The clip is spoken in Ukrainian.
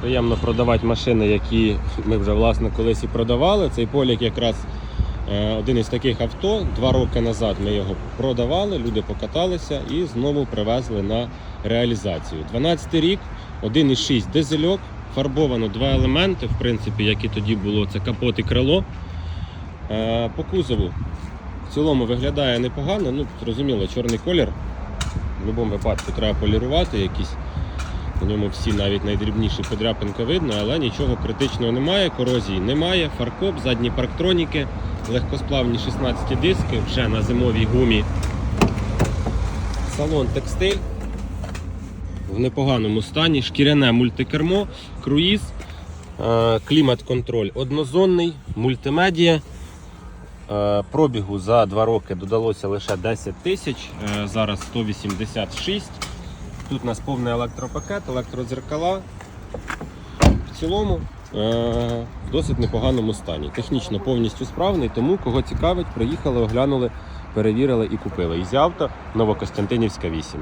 Приємно продавати машини, які ми вже власне колись і продавали. Цей полік якраз е, один із таких авто. Два роки назад ми його продавали, люди покаталися і знову привезли на реалізацію. 12 рік, 1,6 дизельок, фарбовано два елементи, в принципі, як і тоді було, це капот і крило. Е, По кузову в цілому виглядає непогано. Ну, зрозуміло, чорний колір. В будь-якому випадку треба полірувати якісь. На ньому всі навіть найдрібніші подряпинки видно, але нічого критичного немає, корозії немає, фаркоп, задні парктроніки, легкосплавні 16 диски вже на зимовій гумі. Салон текстиль в непоганому стані, шкіряне мультикермо, круїз, е, клімат-контроль однозонний, мультимедія. Е, Пробігу за 2 роки додалося лише 10 тисяч, е, зараз 186. Тут у нас повний електропакет, електродзеркала. В цілому е- в досить непоганому стані. Технічно повністю справний, тому кого цікавить, приїхали, оглянули, перевірили і купили. Ізі авто Новокостянтинівська 8.